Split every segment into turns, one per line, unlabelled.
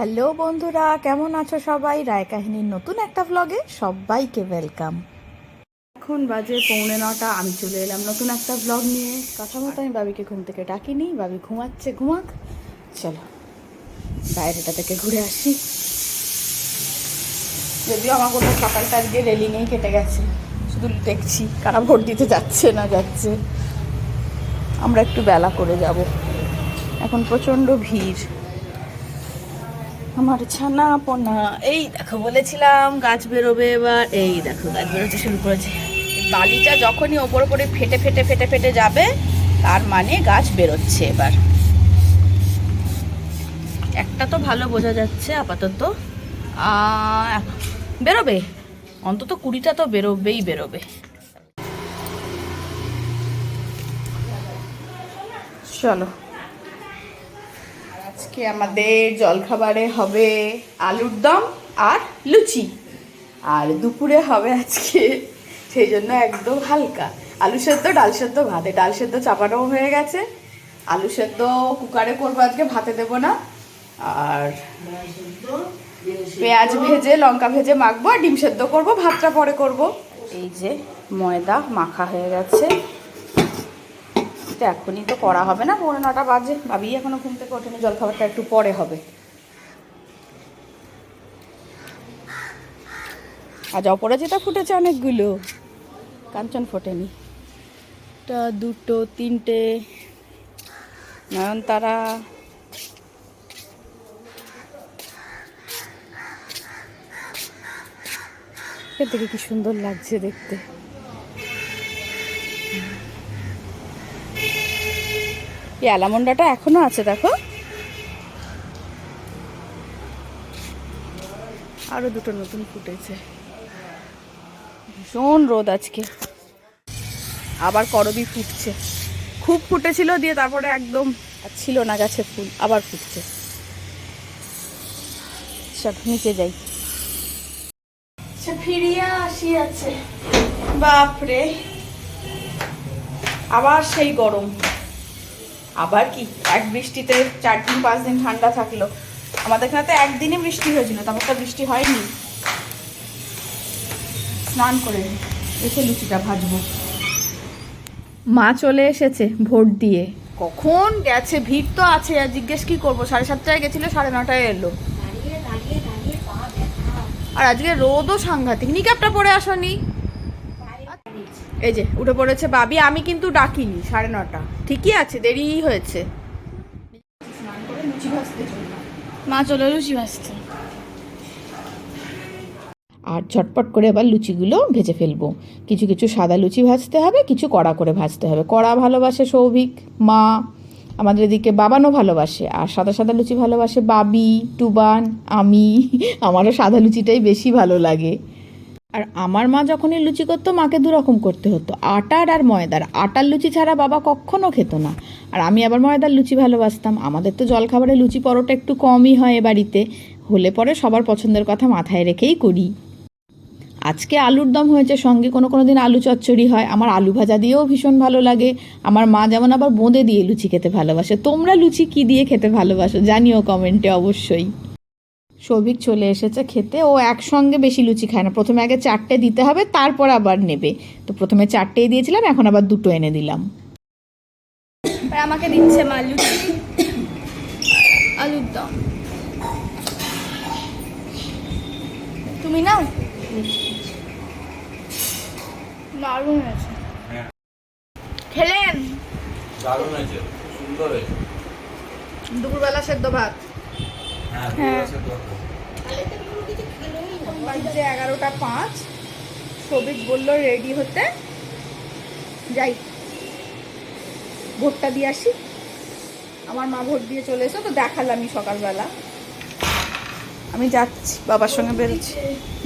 Hello বন্ধুরা, কেমন আছো সবাই? রায় কাহিনীর নতুন একটা ব্লগে সবাইকে ওয়েলকাম এখন বাজে পৌনে নটা, আমি চলে এলাম নতুন একটা ব্লগ নিয়ে। কথা মতো আমি বাবিকে ঘুম থেকে ডাকিনি, বাবি ঘুমাচ্ছে, ঘুমাক। চলো, বাইরেটা থেকে ঘুরে আসি। যদিও আমার কোনো সকালটা আজকে রেলিংয়েই কেটে গেছে। শুধু দেখছি কারা ভোট দিতে যাচ্ছে না যাচ্ছে। আমরা একটু বেলা করে যাব। এখন প্রচণ্ড ভিড়। আমার ছানা পোনা। এই দেখো, বলেছিলাম গাছ বেরোবে এবার। এই দেখো, গাছ বেরোতে শুরু করেছে। বালিটা যখনই ওপর ওপরে ফেটে ফেটে ফেটে ফেটে যাবে, তার মানে গাছ বেরোচ্ছে এবার। একটা তো ভালো বোঝা যাচ্ছে আপাতত। বেরোবে। অন্তত কুড়িটা তো বেরোবেই বেরোবে। চলো। আজকে আমাদের জলখাবারে হবে আলুর দম আর লুচি। আর দুপুরে হবে আজকে সেই জন্য একদম হালকা। আলু সেদ্ধ, ডাল সেদ্ধ, ভাতে। ডাল সেদ্ধ চাপাটাও হয়ে গেছে। আলু সেদ্ধ কুকারে করব আজকে, ভাতে দেবো না। আর পেঁয়াজ ভেজে, লঙ্কা ভেজে মাখবো, আর ডিম সেদ্ধ করব, ভাতটা পরে করব। এই যে ময়দা মাখা হয়ে গেছে। তো এখনই তো করা হবে না, পৌনে নটা বাজে। ভাবি এখনও ঘুম থেকে ওঠেনি, জলখাবারটা একটু পরে হবে। আজ অপরাজিতা ফুটেছে অনেকগুলো। কাঞ্চন ফোটেনি। একটা, দুটো, তিনটে, নয়নতারা। এর থেকে কি সুন্দর লাগছে দেখতে। এই অ্যালামন্ডাটা এখনও আছে, দেখো। আরও দুটো নতুন ফুটেছে। ভীষণ রোদ আজকে। আবার করবি ফুটছে। খুব ফুটেছিল দিয়ে তারপরে একদম ছিল না গাছে ফুল, আবার ফুটছে। চল নিচে যাই। আচ্ছা ফিরিয়ে আছে। বাপরে। আবার সেই গরম। আবার কি? এক বৃষ্টিতে চার দিন পাঁচ দিন ঠান্ডা থাকল। আমাদের এখানে তো একদিনই বৃষ্টি হয়েছিল তারপর তো বৃষ্টি হয়নি। স্নান করে এসে লুচিটা ভাজবো। মা চলে এসেছে ভোট দিয়ে। কখন গেছে? ভিড় তো আছে আর জিজ্ঞেস কি করব? সাড়ে সাতটায় গেছিল সাড়ে নটায় এলো। আর আজকে রোদও সাংঘাতিক। নিকাপটা পরে আসনি। এই যে উঠে পড়েছে বাবি আমি কিন্তু ডাকিনি সাড়ে নটা। ঠিকই আছে দেরি হয়েছে। মা চলে লুচি ভাজতে। আর ঝটপট করে এবার লুচিগুলো ভেজে ফেলব। কিছু কিছু সাদা লুচি ভাজতে হবে কিছু কড়া করে ভাজতে হবে। কড়া ভালোবাসে সৌভিক মা আমাদের এদিকে বাবানও ভালোবাসে আর সাদা সাদা লুচি ভালোবাসে বাবি টুবান আমি। আমারও সাদা লুচিটাই বেশি ভালো লাগে। আর আমার মা যখনই লুচি করতো, মাকে দুরকম করতে হতো। আটার আর ময়দার। আটার লুচি ছাড়া বাবা কখনো খেত না। আর আমি আবার ময়দার লুচি ভালোবাসতাম। আমাদের তো জলখাবারে লুচি পরোটা একটু কমই হয় এ বাড়িতে। হলে পরে সবার পছন্দের কথা মাথায় রেখেই করি। আজকে আলুর দম হয়েছে সঙ্গে, কোনো কোনো দিন আলু চচ্চড়ি হয়। আমার আলু ভাজা দিয়েও ভীষণ ভালো লাগে। আমার মা যেমন আবার বোঁদে দিয়ে লুচি খেতে ভালোবাসে। তোমরা লুচি কি দিয়ে খেতে ভালোবাসো? জানিও কমেন্টে অবশ্যই। সৌভিক চলে এসেছে খেতে। ও একসঙ্গে বেশি লুচি খায় না। প্রথমে আগে চারটে দিতে হবে তারপর আবার নেবে। তো প্রথমে চারটেই দিয়েছিলাম এখন আবার দুটো এনে দিলাম।
আমাকে দিচ্ছে মা লুচি। আলুর দম। তুমি নাও। দারুণ হয়েছে। খেলেন?
দারুণ হয়েছে সুন্দর হয়েছে।
দুপুরবেলা সেদ্ধ ভাত।
হ্যাঁ।
বাজছে এগারোটা পাঁচ। সবিক বলল রেডি হতে? যাই। ভোটটা দিয়ে আসি। আমার মা ভোট দিয়ে চলে এসো তো দেখালামই সকালবেলা। আমি যাচ্ছি বাবার সঙ্গে বেরোচ্ছি।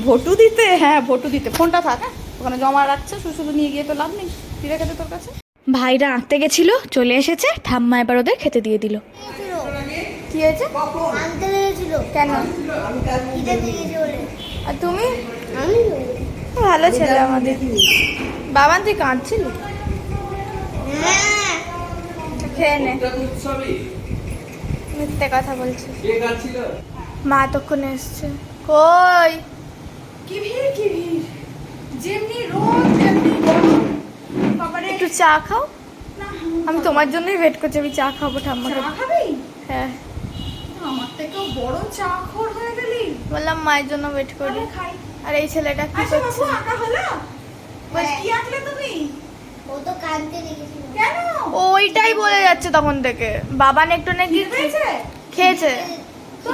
ভোটু দিতে? হ্যাঁ ভোটু দিতে। ফোনটা থাক হ্যাঁ। ওখানে জমা রাখছে শুধু শুধু নিয়ে গিয়ে তো লাভ নেই। ফিরে গেছে তোর কাছে?
ভাইরা আঁকতে গেছিল চলে এসেছে। ঠাম্মা এবার ওদের খেতে দিয়ে দিল।
কি হয়েছে?
কেন? আর তুমি?
আমি
ভালো ছেলে আমাদের। বাবান তুই কাঁদছিলি?
হ্যাঁ।
খেয়ে নে। মিথ্যে কথা বলছিস।
কে গাছিল
মা এতক্ষণে এসছে। কই?
কি ভিড় কি ভিড়? যেমনি রোদ তেমনি বাবারে।
একটু চা খাও। আমি তোমার জন্যই ওয়েট করছি আমি চা খাব ঠাম্মাকে।
চা খাবি?
হ্যাঁ।
আমার থেকেও বড় চা খোর হয়ে গেলি?
বললাম মায়ের জন্য ওয়েট করি। আর এই ছেলেটা কি
আচ্ছা বাবু
করছে?
হলো? বল কি আঁকলে তুমি?
ও তো কানতে লেগেছিল।
কেন?
ওইটাই বলে যাচ্ছে তখন থেকে। বাবান একটু নাকি
হয়েছে
খেয়েছে।
তো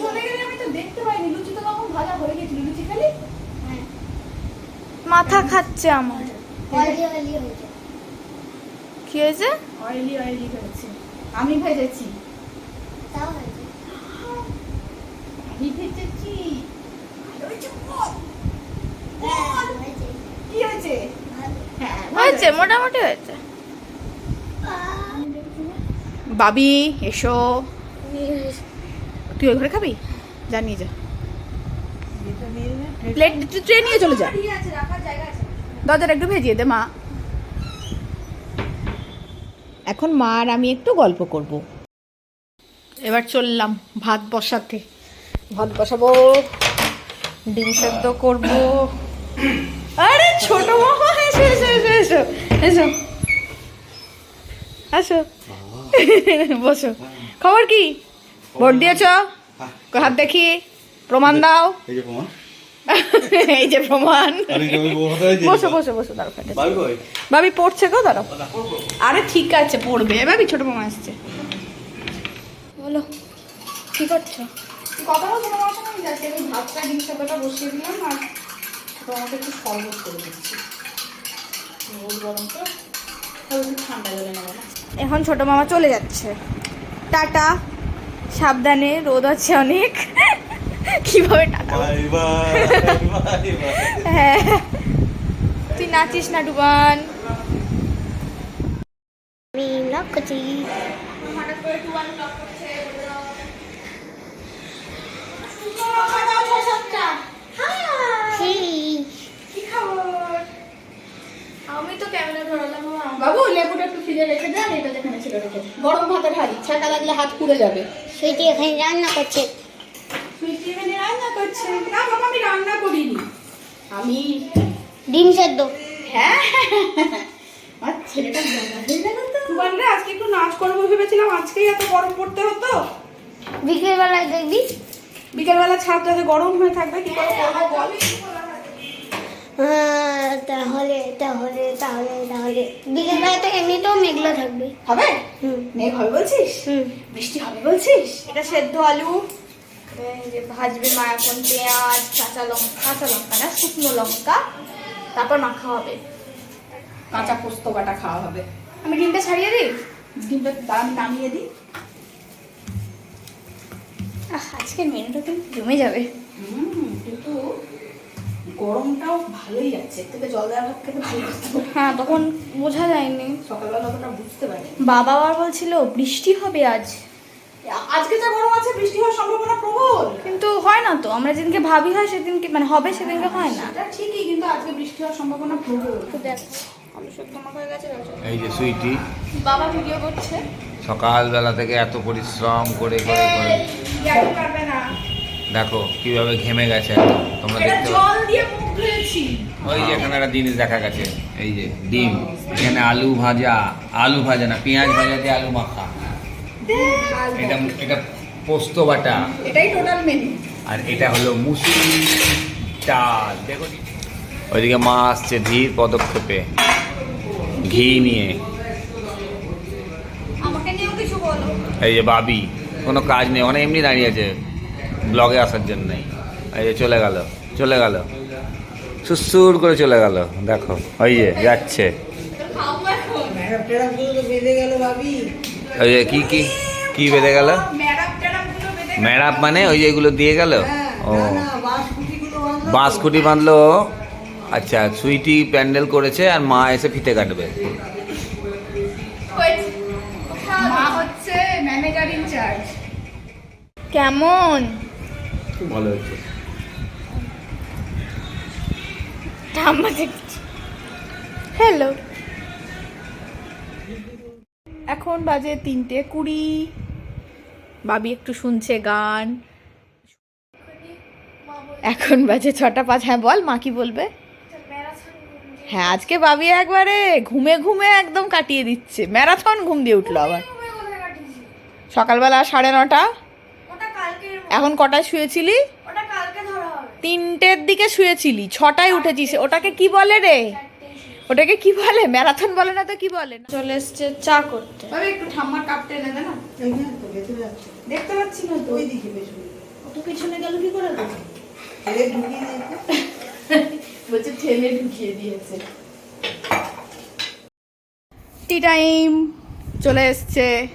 চলে গেলে আমি তো দেখতে পাইনি। লুচি তো তখন হয়ে গেছিল। লুচি খালি?
হ্যাঁ।
মাথা খাচ্ছে আমার।
অয়েলি অয়েলি হয়েছে।
কি হয়েছে?
অয়েলি অয়েলি হয়েছে। আমি ভেজেছি
তাও হয়েছে
আমি ভেজেছি ভালো হয়েছে বল।
হ্যাঁ হয়েছে
কি হয়েছে
ভালো
হ্যাঁ
হয়েছে, মোটামুটি হয়েছে।
বাবি, এসো। তুই ওই ঘরে খাবি? যা, নিয়ে যা। প্লেট ট্রে নিয়ে চলে যা। দরজাটা একটু ভেজিয়ে দে, মা। এখন মা আর আমি একটু গল্প করব। এবার চললাম ভাত বসাতে। ভাত বসাবো, ডিম সেদ্ধ করব। আরে ছোট মামা এসো এসো এসো এসো এসো। আসো। বসো। খবর কি? ভোট দিয়েছ? হাত দেখি। প্রমাণ দাও।
এই যে প্রমাণ।
বসো বসো বসো দাঁড়ো ভাবি পড়ছে গো দাঁড়াও। আরে ঠিক আছে পড়বে। ভাবি ছোট মামা আসছে।
বলো কি করছ?
কথা বলছো তোমার সঙ্গে আমি যাচ্ছি। আমি ভাতটা ডিম বসিয়ে দিলাম আর মামাকে একটু শরবত করে দিচ্ছি। রোদ গরম তো একটু ঠান্ডা জলে নেব না?
এখন ছোট মামা চলে যাচ্ছে। টাটা সাবধানে রোদ আছে অনেক। কীভাবে tata
bye bye bye bye.
হ্যাঁ। তুই নাচিস না ডুবান।
আমি লক করছি
আমি তো ক্যামেরা ধরালাম
বাবু লেবুটা একটু ফ্রিজে রেখে দেন এটা যেখানে ছিল রেখে। গরম ভাতের হাড়ি ছাকা লাগলে হাত পুড়ে যাবে।
সুইটি এখানে রান্না করছে।
সুইটি এখানে রান্না করছে। না বাবা আমি রান্না করিনি। আমি
ডিম সেদ্ধ।
হ্যাঁ আর ছেলেটা জানা হয়ে গেল তো। আজকে একটু নাচ করব ভেবেছিলাম আজকেই এত গরম পড়তে হতো।
বিকেলবেলায় দেখবি।
বিকেলবেলা ছাদ যাতে গরম হয়ে থাকবে কি করে করব বল?
হ্যাঁ, তাহলে তাহলে তাহলে তাহলে। বিকেলবেলা তো এমনিতেও মেঘলা থাকবে।
হবে?
হুম।
মেঘ হবে বলছিস?
হুম।
বৃষ্টি হবে বলছিস?
এটা সেদ্ধ আলু ভাজবে মা এখন পেঁয়াজ কাঁচা লঙ্কা কাঁচা লঙ্কা না শুকনো লঙ্কা তারপর মাখা হবে।
কাঁচা পোস্ত বাটা খাওয়া হবে।
আমি ডিমটা ছাড়িয়ে দিই?
ডিমটা দাম নামিয়ে দিই।
আহ, আজকের মেনুটা কিন্তু জমে যাবে।
কিন্তু গরমটাও ভালোই আছে। থেকে জল দেওয়া ভাত খেতে ভালো
হ্যাঁ তখন বোঝা যায়নি।
সকালবেলা অতটা বুঝতে পারি
বাবা আবার বলছিল বৃষ্টি হবে আজ।
আজকে যা গরম আছে বৃষ্টি হওয়ার সম্ভাবনা প্রবল।
কিন্তু হয় না তো আমরা যেদিনকে ভাবি হয় সেদিনকে মানে হবে সেদিনকে হয় না।
এটা ঠিকই কিন্তু আজকে বৃষ্টি হওয়ার সম্ভাবনা প্রবল।
দেখ হয়ে
এই যে সুইটি।
বাবা ভিডিও করছে।
সকালবেলা থেকে এত পরিশ্রম করে করে করে।
পারবে না।
দেখো কীভাবে ঘেমে গেছে তোমরা দেখতে
জল দিয়ে মুখ ধুয়েছি।
ওই যে এখানে একটা জিনিস দেখা গেছে এই যে ডিম। এখানে আলু ভাজা আলু ভাজা না পেঁয়াজ ভাজা দিয়ে আলু মাখা। এটা এটা পোস্ত বাটা।
এটাই টোটাল মেনু
আর এটা হলো মুসুরি ডাল। দেখো ওইদিকে মা আসছে ধীর পদক্ষেপে ঘি নিয়ে। এই যে বাবি কোনো কাজ নেই ওখানে এমনি দাঁড়িয়ে আছে। ব্লগে আসার জন্যই এই যে চলে গেল চলে গেল। সুসুর করে চলে গেল। দেখো, ওই যে যাচ্ছে। ওই যে কি কি কি বেঁধে গেল? ম্যাডাপ মানে ওই যে এগুলো দিয়ে গেল? ও। বাঁশকুটি বাঁধলো। আচ্ছা সুইটি প্যান্ডেল করেছে আর মা এসে ফিতে কাটবে।
কেমন?
খুব ভালো
হ্যালো
এখন বাজে তিনটে কুড়ি। বাবি একটু শুনছে গান। এখন বাজে ছটা পাঁচ। হ্যাঁ বল, মা কি বলবে? হ্যাঁ আজকে বাবি একবারে ঘুমে ঘুমে একদম কাটিয়ে দিচ্ছে। ম্যারাথন ঘুম দিয়ে উঠল আবার। সকালবেলা সাড়ে নটা। এখন কটায় শুয়েছিলি?
ওটা কালকে ধরা হবে।
তিনটের দিকে শুয়েছিলি ছটায় উঠেছিস। ওটাকে কি বলে রে? ওটাকে কি বলে? ম্যারাথন বলে না তো কি বলে?
চলে এসছে চা করতে।
একটু ঠাম্মার কাপটা এনে দে না। দেখতে পাচ্ছি না তো। অত পিছনে গেল কি করে? বলছে ঠেলে ঢুকিয়ে দিয়েছে। টি টাইম চলে এসছে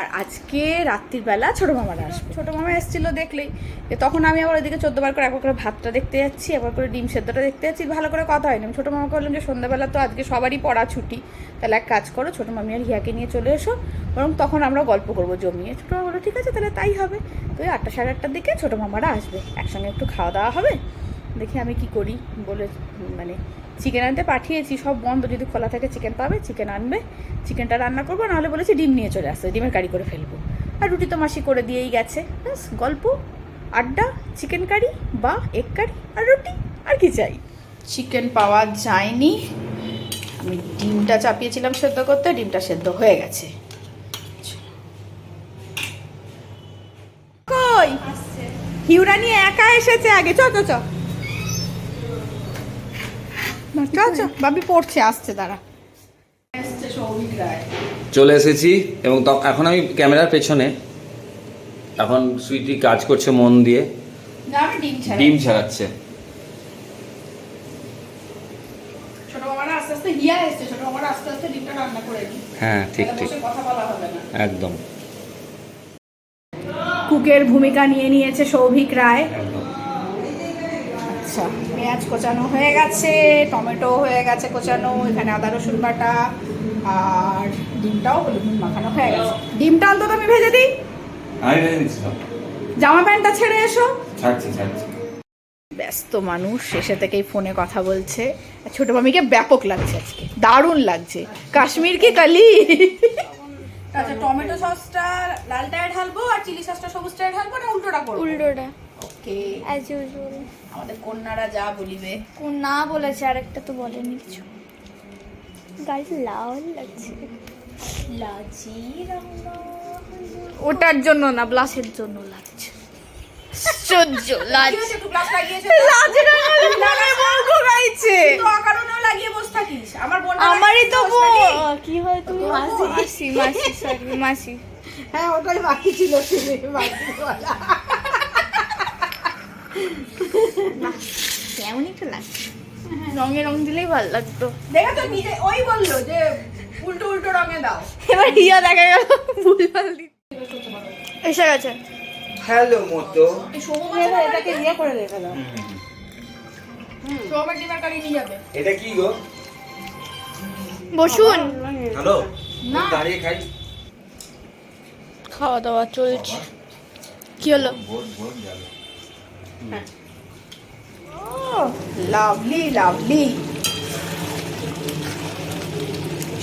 আর আজকে রাত্রির বেলা ছোটো মামারা আসবে। ছোটো মামা এসেছিল দেখলেই। তখন আমি আবার ওইদিকে বার করে একবার করে ভাতটা দেখতে যাচ্ছি একবার করে ডিম সেদ্ধটা দেখতে যাচ্ছি, ভালো করে কথা হয়নি। আমি ছোটো মামাকে বললাম যে সন্ধ্যাবেলা তো আজকে সবারই পড়া ছুটি। তাহলে এক কাজ করো, ছোটো মামি আর হিয়াকে নিয়ে চলে এসো। বরং তখন আমরা গল্প করব জমিয়ে। ছোটো মামা বলল, ঠিক আছে, তাহলে তাই হবে। তো ওই আটটা সাড়ে আটটার দিকে ছোটো মামারা আসবে। একসঙ্গে একটু খাওয়া দাওয়া হবে। দেখি আমি কি করি? বলে মানে চিকেন আনতে পাঠিয়েছি সব বন্ধ। যদি খোলা থাকে চিকেন পাবে চিকেন আনবে। চিকেনটা রান্না করব নাহলে বলেছি ডিম নিয়ে চলে আসতে ডিমের কারি করে ফেলব। আর রুটি তো মাসি করে দিয়েই গেছে। ব্যাস গল্প আড্ডা চিকেন কারি বা এগ কারি আর রুটি আর কি চাই। চিকেন পাওয়া যায়নি। আমি ডিমটা চাপিয়েছিলাম সেদ্ধ করতে ডিমটা সেদ্ধ হয়ে গেছে। কই? হিউরা নিয়ে একা এসেছে আগে চ চ চ। বাবি পড়ছে আসছে দাঁড়া। এসছে সৌভিক রায়
চলে এসেছি এবং তখন এখন আমি ক্যামেরার পেছনে। এখন সুইটি কাজ করছে মন দিয়ে।
ডিম
ছাড়াচ্ছে।
হিয়া
হ্যাঁ ঠিক ঠিক। একদম।
কুকের ভূমিকা নিয়ে নিয়েছে সৌভিক রায়। আচ্ছা। পেঁয়াজ কোচানো হয়ে গেছে টমেটো হয়ে গেছে কোচানো এখানে আদা রসুন বাটা আর ডিমটাও হলুদ মাখানো হয়ে গেছে। ডিমটা অন্তত আমি ভেজে দিই? জামা প্যান্টটা ছেড়ে এসো।
ছাড়ছি ছাড়ছি।
ব্যস্ত মানুষ শেষে থেকেই ফোনে কথা বলছে। আর ছোট মামিকে ব্যাপক লাগছে আজকে দারুণ লাগছে। কাশ্মীর কি কালি? আচ্ছা টমেটো সসটা লালটায় ঢালবো আর চিলি সসটা সবুজটায় ঢালবো না উল্টোটা করব?
উল্টোটা।
ওকে
অ্যাজ ইউজুয়াল
আমাদের কন্যারা যা বলিবে।
কোন না বলেছে আরেকটা তো বলেনি কিছু। গাড়ি লাল লাগছে। লাজি ওটার জন্য না ব্লাসের জন্য লাগছে। সহ্য লাজ
গাইছে। লাগিয়ে বসে থাকিস। আমার বোন
আমারই তো বোন কি হয় তুমি? মাসি। মাসি সরি মাসি।
হ্যাঁ ওটাই বাকি ছিল ছেলে
লাগছে। রঙে রং দিলেই ভালো লাগতো।
দেখে তো নিজে ওই বলল যে উল্টো উল্টো রঙে দাও।
এবার হিয়া দেখা গেল ভুলভাল এসে গেছে।
হ্যালো মতো।
এটাকে ইয়ে করে রেখে দাও। সৌমের ডিমার কারি নিয়ে যাবে।
এটা কি গো?
বসুন।
হ্যালো। দাঁড়িয়ে খাই।
খাওয়া দাওয়া চলছে। কি হলো?
লাভলি লাভলি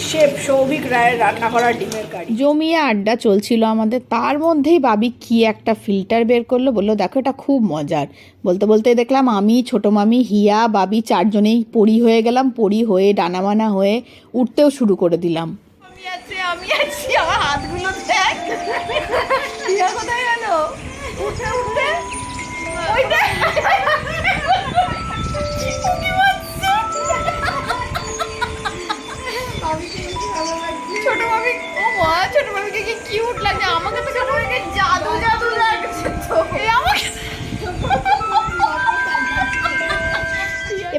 শেফ সৌভিক রায়ের রান্না করা ডিমের কারি জমিয়ে আড্ডা চলছিল আমাদের। তার মধ্যেই বাবি কি একটা ফিল্টার বের করল। বলল দেখো এটা খুব মজার। বলতে বলতে দেখলাম আমি ছোট মামি হিয়া বাবি চারজনেই পড়ি হয়ে গেলাম। পড়ি হয়ে ডানামানা হয়ে উঠতেও শুরু করে দিলাম। আমি আছি আমি আছি আমার হাতগুলো হিয়া কোথায় গেল? দেখ ছোট মামি ও মা, ছোট মামিকে কি কিউট লাগছে আমাকে তো ছোট জাদু জাদু লাগছে আমাকে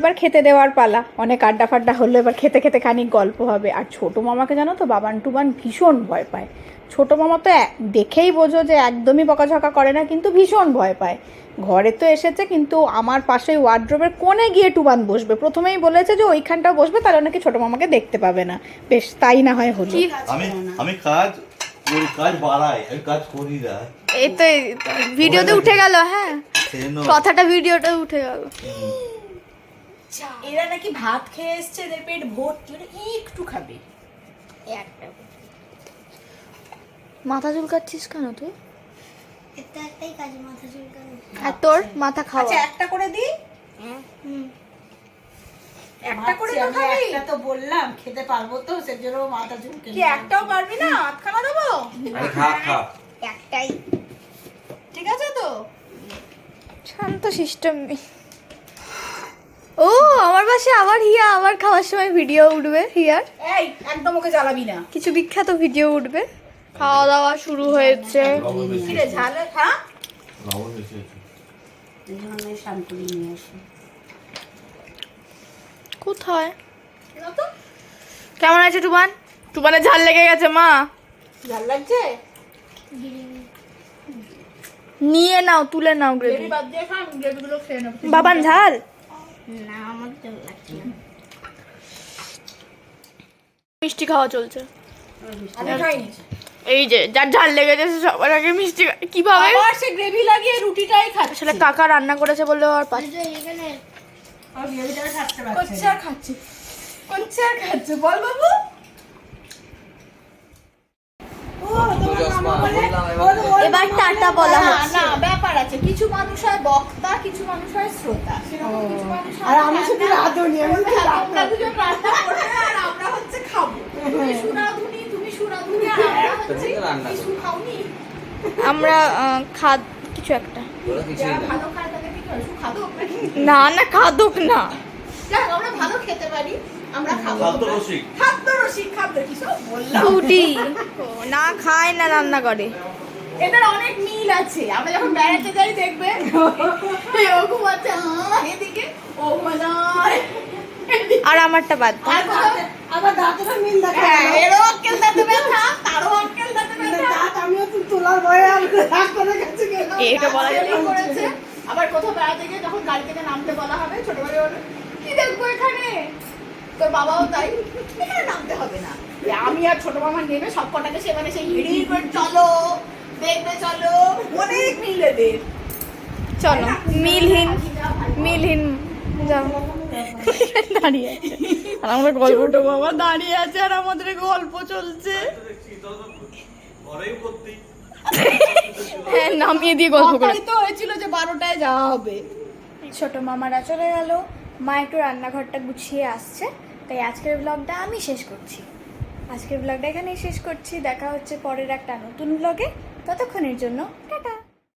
এবার খেতে দেওয়ার পালা। অনেক আড্ডা ফাড্ডা হলো এবার খেতে খেতে খানিক গল্প হবে। আর ছোট মামাকে জানো তো বাবান টুবান ভীষণ ভয় পায়। ছোট মামা তো এক- দেখেই বোঝো যে একদমই বকাঝকা করে না কিন্তু ভীষণ ভয় পায়। ঘরে তো এসেছে কিন্তু আমার পাশে ওয়ার্ড্রোবের কোণে গিয়ে টুবান বসবে। প্রথমেই বলেছে যে ওইখানটা বসবে তাহলে নাকি ছোট মামাকে দেখতে পাবে না। বেশ তাই না হয় হলো।
আমি আমি কাজ ওই কাজ বাড়াই আমি কাজ করি না।
এই তো ভিডিওতে উঠে গেল হ্যাঁ। কথাটা ভিডিওতে উঠে গেল।
এরা নাকি ভাত খেয়ে এসছে এদের পেট ভর্তি মানে একটু খাবে।
মাথা চুলকাচ্ছিস কেন তুই?
একটা একটাই কাজ মাথা চুলকানো।
আর তোর? মাথা খাওয়া।
আচ্ছা একটা করে দি।
হুম।
একটা করে তো খাবি।
একটা তো বললাম খেতে পারব তো সেজন্য মাথা
কি একটাও পারবি না? আটখানা দেবো?
আরে খা খা।
একটাই।
ঠিক আছে তো?
শান্ত সিস্টেম। ও আমার পাশে আবার হিয়া আবার খাওয়ার সময় ভিডিও উঠবে হিয়ার।
এই একদম ওকে জ্বালাবি না।
কিছু বিখ্যাত ভিডিও উঠবে। খাওয়া দাওয়া শুরু হয়েছে।
কি রে ঝাল হ্যাঁ?
কোথায়? কেমন আছে টুবান? টুবানের ঝাল লেগে গেছে মা।
ঝাল লাগছে?
নিয়ে নাও তুলে নাও গ্রেভি বাবান ঝাল?
না আমার জল লাগছে না।
মিষ্টি খাওয়া চলছে। এই যে যার ঝাল লেগেছে সবার আগে মিষ্টি। কীভাবে?
আবার সে গ্রেভি লাগিয়ে রুটিটাই খাচ্ছে।
আসলে কাকা রান্না করেছে বলে আর
পাঁচ এখানে
আর পারছে
খাচ্ছে খাচ্ছে বল বাবু।
এবার টাটা বলা
না
হচ্ছে।
না ব্যাপার আছে। কিছু মানুষ হয় বক্তা কিছু মানুষ হয় শ্রোতা। হয়
আর আমি শুধু রাঁধুনি আমি শুধু
তোমরা দুজন রান্না করবে আর আমরা হচ্ছে খাব। তুমি সুরাধুনি তুমি সুরাধুনি আর আমরা হচ্ছে কিছু খাওনি।
আমরা খাদ কিছু একটা।
হয়
না। না খাদক না।
আমরা ভালো খেতে পারি। আমরা খাব।
খাদ্য রসিক।
খাদ্য কি সব বললাম?
ফুটি। না খায় না রান্না করে।
এদের অনেক মিল আছে। আমরা যখন বেড়াতে যাই দেখবে ও ঘুমাচ্ছে এদিকে ও ঘুমায়
আর আমারটা বাদ দাও।
আবার দাঁতটা মিল দেখা
হ্যাঁ, এরও আক্কেল দাঁতে ব্যথা তারও আক্কেল দাঁতে ব্যথা।
দাঁত আমিও তো তোলার ভয়ে আর রাগ করে গেছে কেন
এটা বলা যাবে
করেছে আবার কোথাও বেড়াতে গিয়ে যখন গাড়ি থেকে নামতে বলা হবে ছোটবেলায় কি দেখব এখানে? তোর বাবাও তাই। এখানে নামতে হবে না। আমি আর ছোট মামা নেবে সব কটাকে সেখানে সেই হিড়ির চলো দেখবে চলো অনেক মিল এদের।
চলো মিলহীন মিলহীন যাও। দাঁড়িয়ে আছে। আর আমরা গল্প
ছোট বাবা দাঁড়িয়ে আছে আর আমাদের গল্প চলছে।
হ্যাঁ নামিয়ে দিয়ে গল্প করে।
তো হয়েছিল যে বারোটায় যাওয়া হবে।
ছোট মামারা চলে গেল। মা একটু রান্নাঘরটা গুছিয়ে আসছে। তাই আজকের ব্লগটা আমি শেষ করছি। আজকের ব্লগটা এখানেই শেষ করছি। দেখা হচ্ছে পরের একটা নতুন ব্লগে ততক্ষণের জন্য, টাটা!